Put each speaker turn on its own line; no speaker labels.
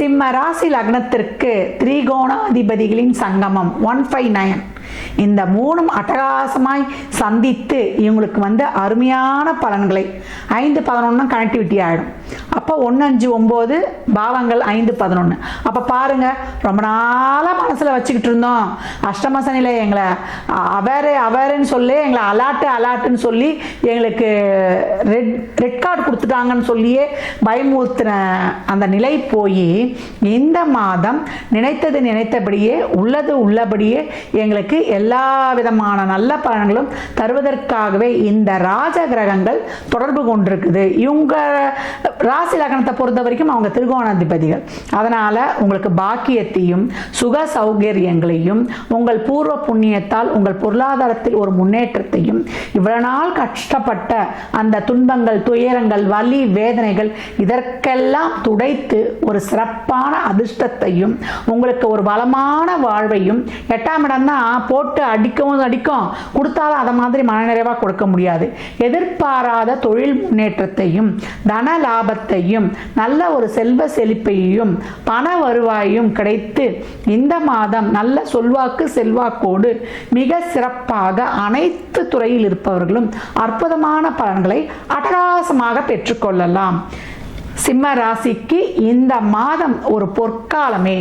சிம்ம ராசி லக்னத்திற்கு திரிகோணாதிபதிகளின் சங்கமம் ஒன் ஃபைவ் நைன் இந்த மூணும் அட்டகாசமாய் சந்தித்து இவங்களுக்கு வந்து அருமையான பலன்களை ஐந்து பதினொன்றும் கனெக்டிவிட்டி ஆகிடும் அப்போ ஒன்று அஞ்சு ஒம்பது பாவங்கள் ஐந்து பதினொன்று அப்போ பாருங்க ரொம்ப நாளாக மனசில் வச்சுக்கிட்டு இருந்தோம். அஷ்டம சனியில் எங்களை அவரு அவருன்னு சொல்லி எங்களை அலாட்டு அலாட்டுன்னு சொல்லி எங்களுக்கு ரெட் ரெட் கார்டு கொடுத்துட்டாங்கன்னு சொல்லியே பயமுறுத்தின அந்த நிலை போய் இந்த மாதம் நினைத்தது நினைத்தபடியே உள்ளது உள்ளபடியே எங்களுக்கு எல்லா விதமான நல்ல பலன்களும் தருவதற்காகவே இந்த ராஜ கிரகங்கள் தொடர்பு கொண்டிருக்குது. இவங்க ராசி லக்னத்தை பொறுத்த வரைக்கும் அவங்க திருகோணாதிபதிகள். அதனால உங்களுக்கு பாக்கியத்தையும் சுக சௌகரியங்களையும் உங்கள் பூர்வ புண்ணியத்தால் உங்கள் பொருளாதாரத்தில் ஒரு முன்னேற்றத்தையும் இவ்வளவு நாள் கஷ்டப்பட்ட அந்த துன்பங்கள் துயரங்கள் வலி வேதனைகள் இதற்கெல்லாம் துடைத்து ஒரு சிறப்பான அதிர்ஷ்டத்தையும் உங்களுக்கு ஒரு வளமான வாழ்வையும் எட்டாம் இடம் தான் போட்டு அடிக்கவும் அடிக்கும். கொடுத்தாலும் அதை மாதிரி மனநிறைவாக கொடுக்க முடியாது. எதிர்பாராத தொழில் முன்னேற்றத்தையும் தன லாபத்தையும் நல்ல ஒரு செல்வ செழிப்பையும் பண வருவாயும் கிடைத்து இந்த மாதம் நல்ல சொல்வாக்கு செல்வாக்கோடு மிக சிறப்பாக அனைத்து துறையில் இருப்பவர்களும் அற்புதமான பலன்களை அட்டகாசமாக பெற்றுக்கொள்ளலாம். சிம்ம ராசிக்கு இந்த மாதம் ஒரு பொற்காலமே.